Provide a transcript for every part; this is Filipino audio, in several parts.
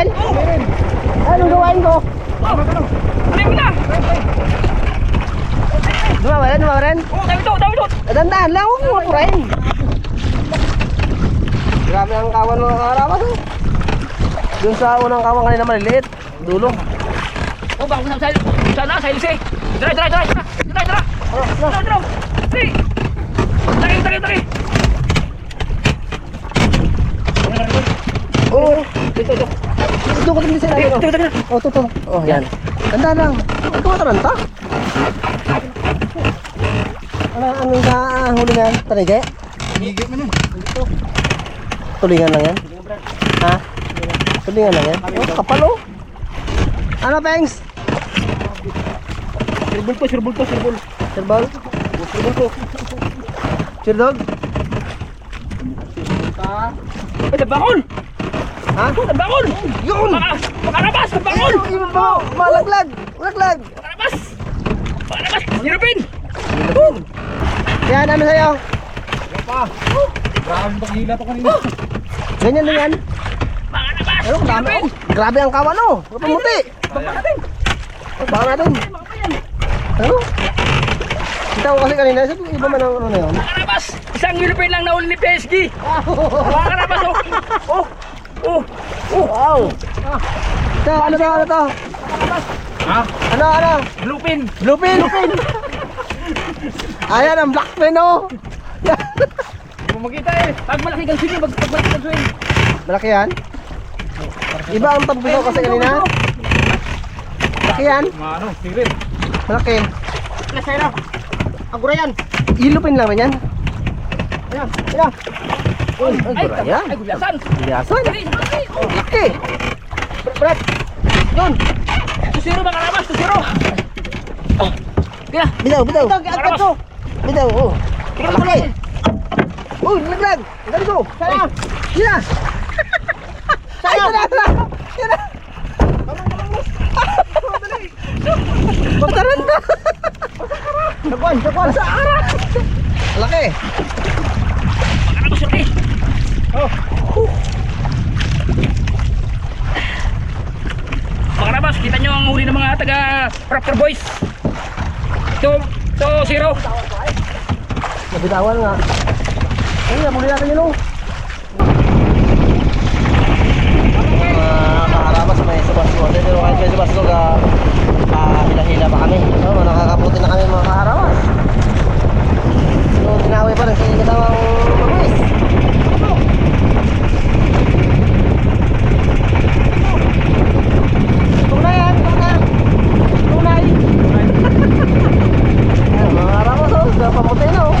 Ikaw, Eren? Ano gawain ko? Ano mo na? Dumawa Eren, dumawa Eren. Oh, dami to, dami to. Dandahan lang, huwag mo mapurahin. Grabe ang kawan mga karawas. oh. Doon sa unang kawan kanina maliliit. Dulo. Oh, baka sa sa sana sa ilse. Tara, tara, tara. Tara, tara. Tara, tara. Hey. Tara, tara, tara. Oo. Ito, ito. Ito ko din sa Ito, ano. ito, ito. Oh, ito. Oh, yan. Tanda lang. Ka taranta. Ano, ano sa uh, huli na yan? Tanige? Higit mo na. Tulingan lang yan? Ha? Tulingan lang yan? Oh, kapal oh. Ano, Pengs? Sirbol to, sirbol to, sirbol. Sirbol? Sirbol to. Sirdog? Ay, nabakol. Ha? Nabakol. Yun! Baka nabas, nabakol. Yun ba? Malaglag! Malaglag! Baka nabas. Baka nabas. Sirupin. Yan, ano sa'yo? Grabe pag hila pa kanina. Ganyan din yan. Baka nabas. Ano, dami oh. Grabe ang kawan oh. Pumuti. Baka natin. Oh, Baka natin. Ano? Kita ko kasi kanina, sabi iba man ang ano na yun. Baka nabas. Isang European lang nahuli ni PSG. Baka nabas, oh. Oh. Oh. Wow! Ito, ano to, ano to? Ha? Ano, ano? Bluepin. Bluepin! Bluepin! Ayan, ang black pin oh! Hindi mo makita eh. Pag malaki kang swing, pag pag malaki kang swing. Malaki yan? Iba ang tampito kasi kanina. Malaki yan? Ano, tigrin. Malaki. Nasa na. Agura yan. Ilupin lang rin yan. Ayan, ayan. Ay, ay. Biyasan. Dali, dali. Oh, Laki. Brad. Yun. Tusiro baka nabas, tusiro. Oh. Kaya, Bitaw, bitaw. agad to. Bitaw, oh. lang. Uy, laglag. Laglag ko. Sana. Na. Ay, ito na, ito na. Yan na. Sakwan, sakwan. Sa aras. Malaki. Baka nabas yun eh. Baka nabas, kita nyo ang huli ng mga taga Raptor Boys. Ito, ito, zero. Nabitawan nga. Ay, muli natin yun oh. Mga kaharabas may subasyo. Pero kahit may subasyo ka, ah, hila-hila pa kami. No, nakakaputi na kami mga kaharabas. So, tinawi pa rin sa katawang mabis. Tunay yan, tunay. Tunay. Ayan, mga pamuti na oh.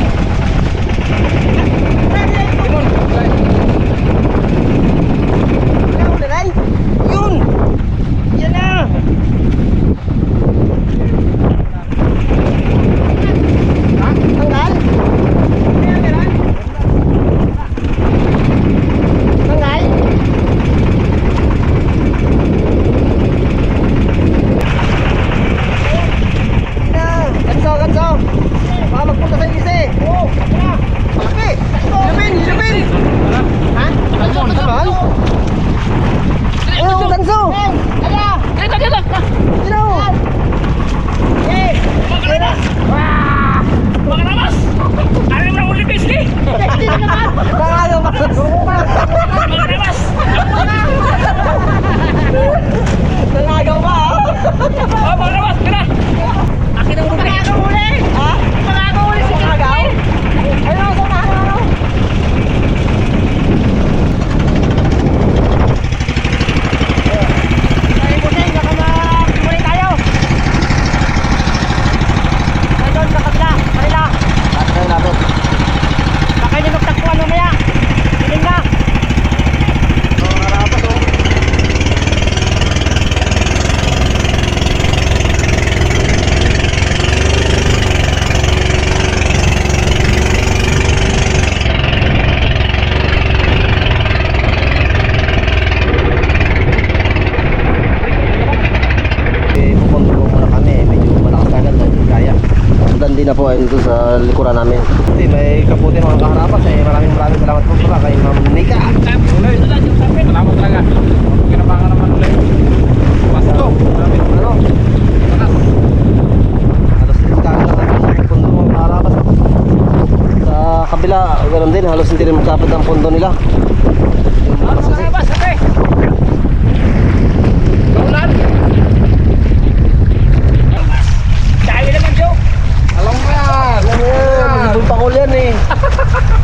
Kabila, ganoon din. Halos hindi rin magkapit ang pundo nila.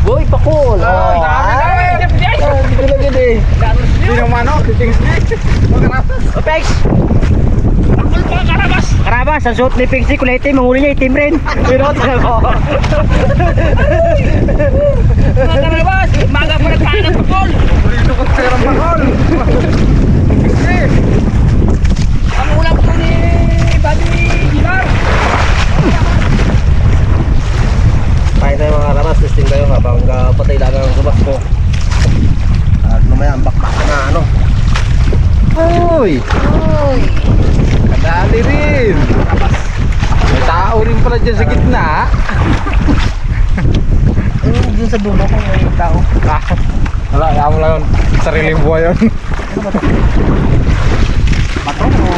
Boy Pakul. Oh, dami. Ah, Hindi naman ako. Kings Magkarapas. Opex! Pakul pa, karabas. Karabas, ang suot ni Pixie kulay itim, ang huli niya itim rin. Pero tingnan ko. Karabas. Maga pa nagkaan ng pakul. Dito ko sa karang bakol. Ang ulam ko ni Buddy Gilar. Tayo tayo mga karabas, testing tayo habang uh, patay lang ang gubas ko. At mamaya ang bakbak na ano. Uy! Kadali rin. May tao rin pala dyan sa gitna. Ayun, dun sa dulo ko may tao. Ah, Wala, kaya mo lang yun. Sariling buhay yun. Pato o...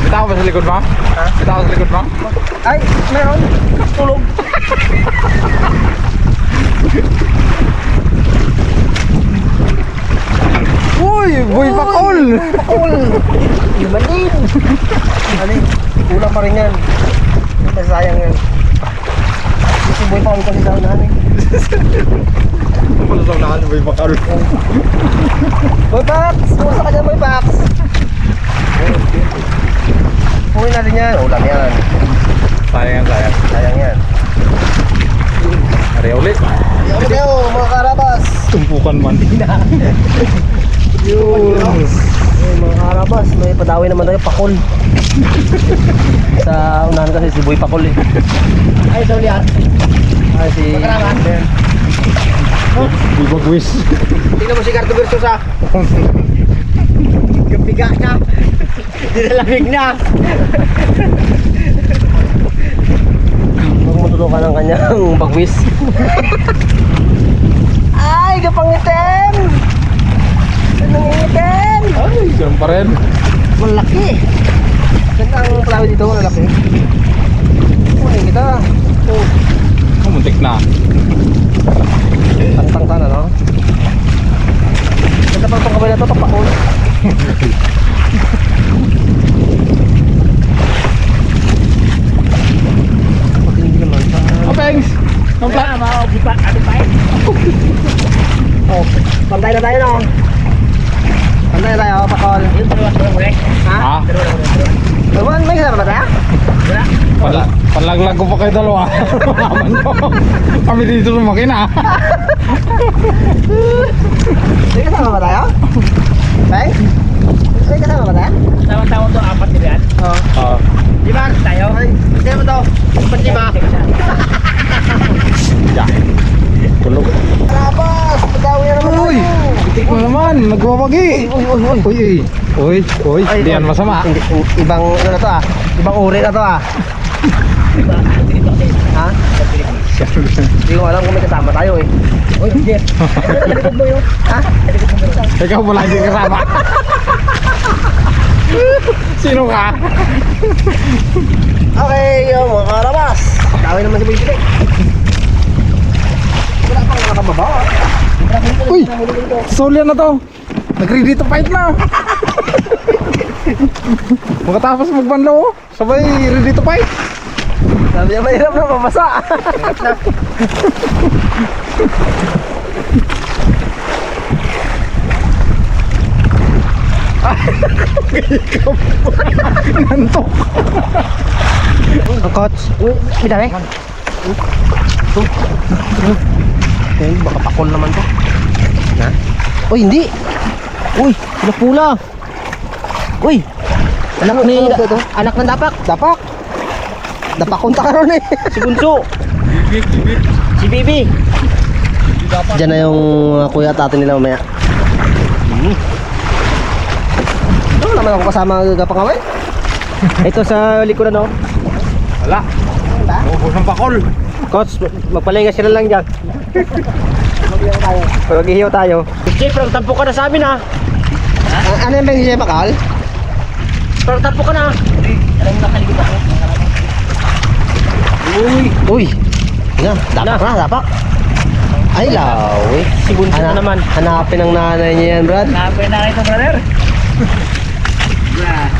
May tao ba sa likod mo? Ha? Tao sa likod mo? Ay, meron. Tulog. Uy! Boy Pakol! Pakul! Imanin! Ano Kulang pa rin yan. Masayang yan. Si Boy Pakul kasi unahan eh. Wala sa unahan, Boy Pakol. Boy Pax! Kumusta ka dyan, Boy Pax? Uwi natin yan. Ulam yan. Sayang yan, sayang. Sayang yan. Ari ulit. Yo, yo, mga karabas! Tumpukan man. Yun. Ayun, mga karabas, may padawi naman tayo, pakul. sa unahan kasi si Boy Pakul eh. Ay, sorry ah. Ay, si... Ayan. Di ba gwis? Tingnan mo si Carto Versus ah. Yung biga na. Nilalamig na. Huwag mo tutulungan ng kanyang bagwis. Ay, kapangitim! Anong ingitim? Ay, ganun pa rin. Malaki. Ganda ang plawi dito, malaki. Kunin kita. Oh, muntik na. tangtang sana, no? Ganda pa itong kamay na ito, tapakol. Matindi naman. Oh, thanks! Ang Wala, mga bupa. Ano pa eh? Oh, pantay na tayo, no? Pantay pakol. Yung ulo eh. Ha? Ha? Ewan, may kasama ba tayo? Wala. Pal palaglag ko pa kayo dalawa. Kami dito lumaki na. May kasama ba tayo? Tay? May kasama ba tayo? Tawang-tawang to, apat nila yan. Oo. Ah. Lima tayo. Ay, hindi mo to. Ba't lima? Yeah. Tulog. Karabas! Pagkawi na naman Uy! tayo. Mo naman. Nagwawagi. Uy, uy, uy. Uy, uy. Uy, uy. Hindi yan masama. Hindi, ibang ano na to ah. Ibang uri na to ah. Ha? Hindi ko alam kung may kasama tayo eh. Uy, Jeff. Likod mo yun. Ha? Ikaw wala hindi kasama. Sino ka? Okay, yung mga karabas. Kawin naman si Boy. Wala pang nakababa ah. Uy! Solyan na to. Nag-ready to fight na. Pagkatapos magbanlaw, oh. sabay ready to fight. Sabi niya mahirap na mamasa. Nantok. Ang coach. Uy, bidari. Okay, baka pakol naman to. Ha? Uy, hindi. Uy, pula-pula. Uy, anak ni anak ng dapak. Dapak. Dapak konta karon eh. Si Bunso. Si Bibi. Diyan na yung uh, kuya at ate nila mamaya. Hmm. Ano naman ako kasama gapang away? Ito sa likuran oh. Wala. Ubus ng pakol. Coach, magpalinga sila lang dyan. Mag-ihiyaw tayo. Chief, pero tampo ka na sa amin ha. Ano yung bang bakal? Pero tampo ka na. Alam mo nakaligid ako. Uy! Uy! Yan, dapak na, dapak. Ay, lawi. Si Bunso na naman. Hanapin ang nanay niya yan, Brad. Napay na ito, brother. Brad.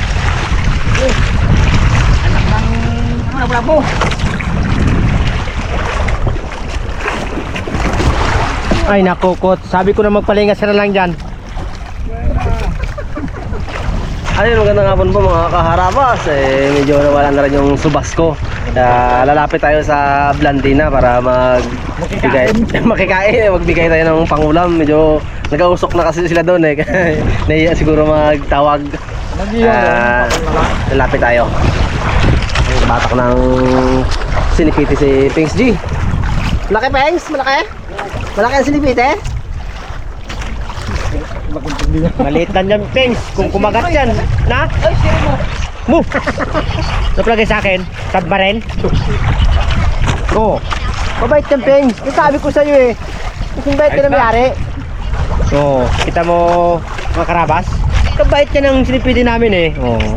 Eh, Anak ng ano, bravo. Ay, nakukot. Sabi ko na magpalinga sila lang dyan. Ayun, magandang hapon po mga kaharabas. Eh, medyo nawala na rin yung subas ko. Kaya lalapit tayo sa Blandina para mag bigay, makikain, magbigay tayo ng pangulam. Medyo nag-ausok na kasi sila doon eh. Nahiya siguro magtawag. Ah, lalapit tayo. Batak ng sinipiti si Pings G. Malaki Pings? Malaki? Malaki ang sinipiti? Maliit lang yan, Pings. Kung kumagat yan. Na? Ay, sino mo? Move! Naplagay sa akin. Submarine. Oo. Oh. Mabait yan, Pings. Nasabi ko sa'yo eh. Kasing bait ka na mayari. Oo. Kita mo mga karabas? Kabait ka ng sinipidi namin eh. Oo.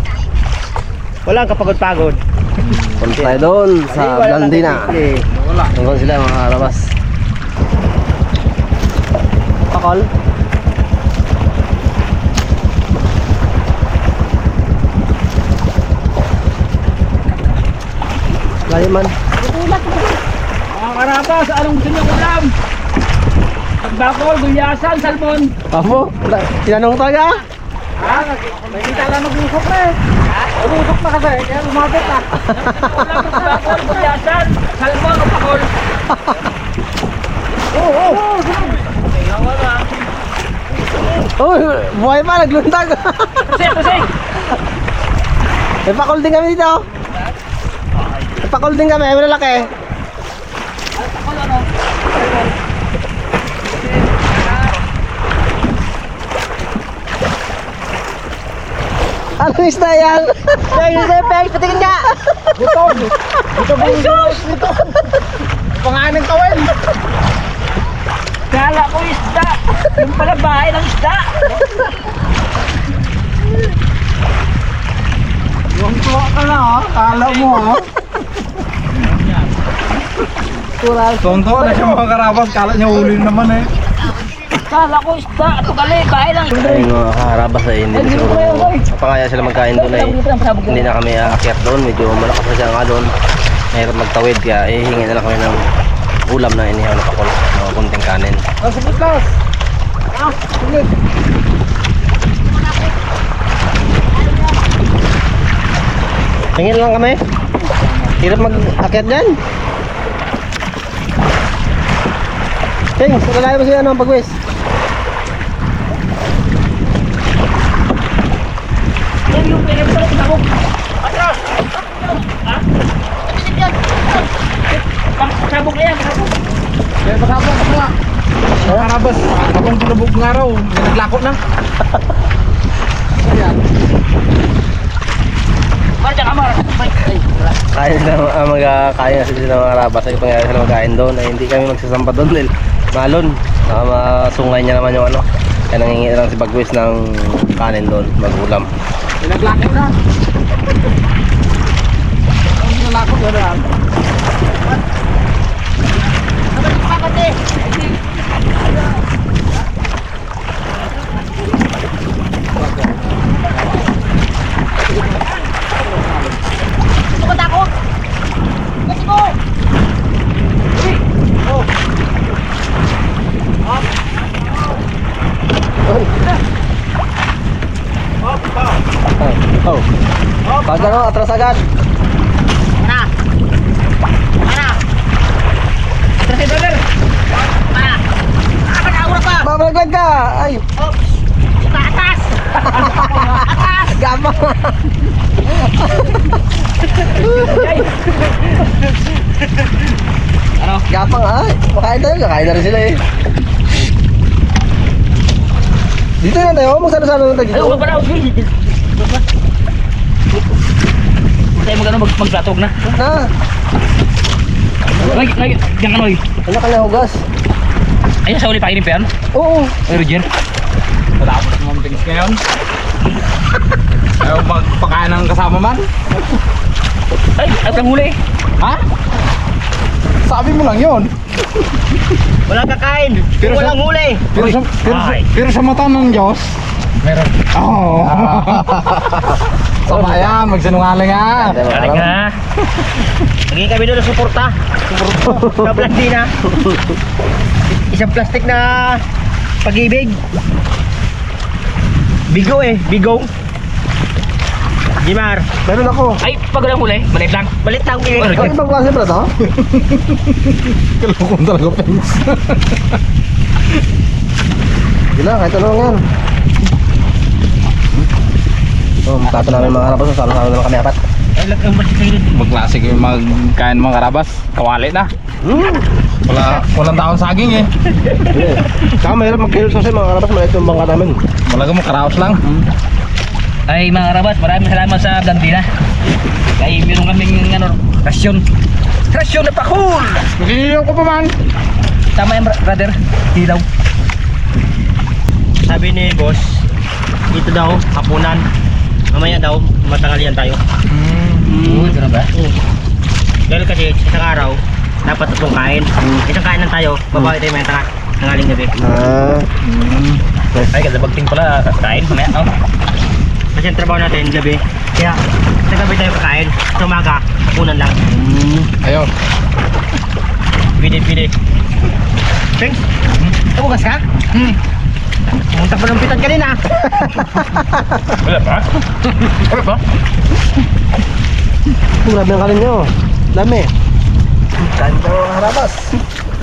Walang kapagod-pagod. Punta tayo doon sa Blandina. Wala. Doon sila mga karabas. Pakol. Layo man. Mga karabas, anong gusto niyo ulam? Pagbakol, gulyasan, salmon. Apo, tinanong talaga. Ha? May kita lang mag-usok na eh. Ha? Mag-usok na kasi, kaya lumapit na. Ulam, pagbakol, gulyasan, salmon o pakol. Oo, oo. Tingnan Oh, buhay pa, nagluntag. Kasi. May pakol din kami dito. May pakol din kami, may lalaki. Pakol ano? Ano isda yan? Peng, isda, peng, patingin nga. Butog. Butog ang Diyos. Pangalan ng kawin. Kala ko isda. Yung pala bahay ng isda. Yung tuwa ka na ha. Kala mo ha. Tonto na siya mga karabas. Kala niya huli naman eh. Kala ko isda. Ito gali, bahay ng isda. Ay, mga harabas ay hindi na siguro. Kapangaya sila magkain doon ay hindi na kami aakyat doon. Medyo malakas na siya nga doon. Mahirap magtawid kaya eh, hingi na lang kami ng ulam na inihaw na pakol. Mga kunting kanin. Ang sabit las. Ah, sulit. Tingin lang kami. Hirap mag-akyat dyan. Ting, nalalayo mo siya ano ang pagwis. Yung pinagsalok sa buk. Atras! Ha? Sabog na yan, sabog. Kaya pasabong ka pala. Mga karabas. Habang pinabog ng araw. Naglako na. Ayan. Marja ay, wala. Kain na uh, magkakain na sila ng mga rabas. Ay pangyayari sila magkain doon. Ay hindi kami magsasampa doon dahil malon. Baka masungay niya naman yung ano. Kaya nangingi na lang si Bagwis ng kanin doon. Magulam. Naglako na. Ang naglako na lang. Tukot ako. Let's go. Oh. Pag ano, atras agad. Mana? Mana? Atras eh, brother. Mana? Ah, pag-aura pa. Babalaglag ka! Ay, Oops. Sa atas. Atas. gabang! Ay. Ano? Gapang ay! Makain tayo, kakain na rin sila eh. Dito na tayo, magsalo-salo na tayo Ay, dito. huwag pa na. Huwag Tayo mag-ano, mag- magplatog na. Na, Ay, ay, diyan ka noy. Ano ka na hugas? Ayun sa uli pa pa yan. Oo. Ay, Roger. Matapos mga tingis ngayon. Ayaw magpakain ng kasama man. Ay, ay, ang huli. Ha? Sabi mo lang yun. Walang kakain. Pero sa- walang huli. Pero sa, pero, sa, Ay. pero sa mata ng Diyos, Meron. Oo. Sama yan, magsinungaling nga. Galing ha. Naging kami doon na suporta. Suporta. Sa Blandina. Isang plastic na pag-ibig. Bigo eh, bigong. Jimar. Meron ako. Ay, pag walang huli, maliit lang. Balit lang. Ano Ano ibang klase pala to? Kalukong talaga, Pens. Na, kahit ano lang yan. Oh, tato namin mga karabas, sasama-sama naman kami apat. Ay, lag ang basik kayo Magklase kayo magkain mga karabas. Kawali na. Hmm. Wala, walang taon saging eh. Saka mahirap mag-kill sa mga karabas, maliit yung bangka namin. Wala mo karaos lang. Ay, mga karabas, maraming salamat sa Blandina. Ay, meron kaming ano, rasyon. Rasyon na pakul! Magkinilaw ko pa man. Tama yan, brother. Hilaw. Sabi ni boss, dito daw, hapunan. Mamaya daw, matangalian tayo. Mm. Ganun ba? Dahil kasi isang araw, dapat tatlong kain. Isang kain lang tayo, babawi tayo may tanga, tangaling gabi. Ah, Ay, ganda bagting pala. Kain, mamaya. Oh. Kasi ang trabaho natin gabi. Kaya sa gabi tayo kakain. Sa umaga, hapunan lang. Ayun. Pili, pili. Thanks. Tugas ka? Hmm. Pumunta pa ng pitan kanina. Wala ba? Wala ba? grabe ang kanin nyo. Dami. Kain ang harabas.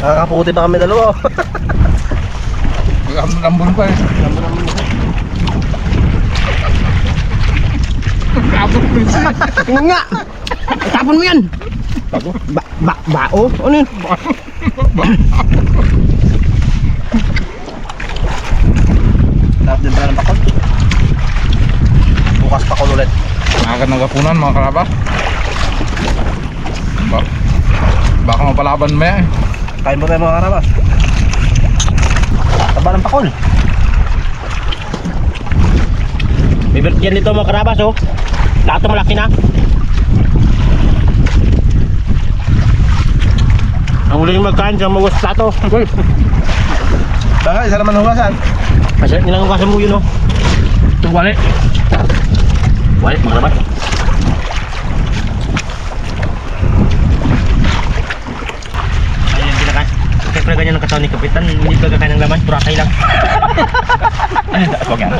Nakakaputi pa kami dalawa. Lambon pa eh. Kapot ko siya. nga! Tapon mo yan! Ba, ba, bao? Ano yun? Dapat din pala ng pakol. Bukas pakol ulit. Agad ng gapunan mga karabas. Ba baka mapalaban mo yan eh. Kain mo tayo mga karabas. Taba ng pakol. May birthday nito mga karabas oh. Lahat malaki na. Ang huling magkain sa mga plato. Baka, isa naman hugasan. Kasi nilang kasi mo yun oh. Ito, wali. Wala, mga. Kaya pala ganyan ang katawan ni Kapitan. Hindi ba kakain ng laman? Turakay lang. Ay, wag yan.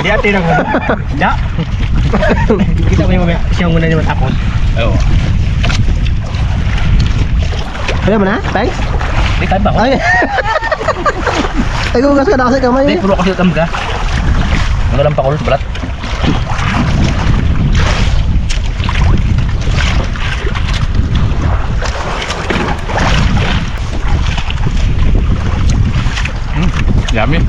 Hindi ate lang. Hindi. Kita ko yung mamaya. Siya muna naman tapos. Oo. Kaya mo na? Thanks. Di kain ba ako? Ay! Ay, hugas ka na kasi kamay. Hindi, eh. puro kasi utam ka. Ano lang pakul, balat. Yummy.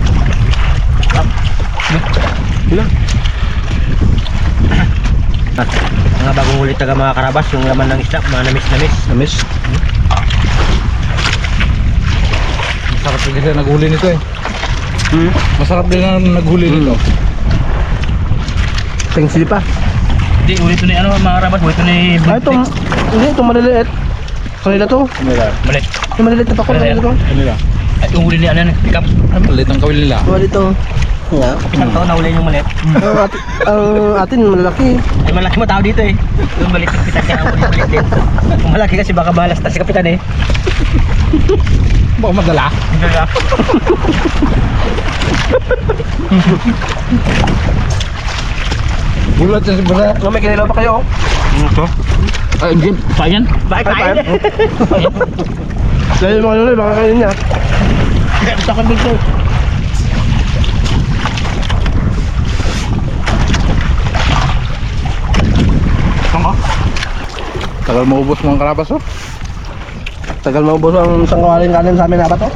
Mga bagong ulit taga mga karabas. Yung laman ng isda. Mga namis-namis. Namis. Masarap din kasi naghuli nito eh. Hmm. Masarap din ang naghuli nito. Thanks sili pa. Hindi, ulit ni ano, mga karabas, ulit ni Ay, ito. Hindi, ito maliliit. Kanila to. Kanila. Malit. Yung maliliit na pakol. Kanila to. Kanila. Ay, yung huli ni ano, pick up. Ay, malit ang kawil nila. Wala dito. Nga. Isang taon na uli yung malit. Ang atin, ang atin malalaki. Ay malaki mo tao dito eh. Yung malit yung kapitan. Kaya uli malit din. Kung malaki kasi baka balas ta si kapitan eh. Baka madala. Hindi ka. Bulat siya si Bala. Nga may kinilaw pa kayo. Ay, Jim. Saan yan? Bakit kain? Dahil mga luloy, baka kainin niya. Ko dito. Tagal maubos mga karabas oh. Tagal maubos ang isang kawaling kanin sa amin na ba?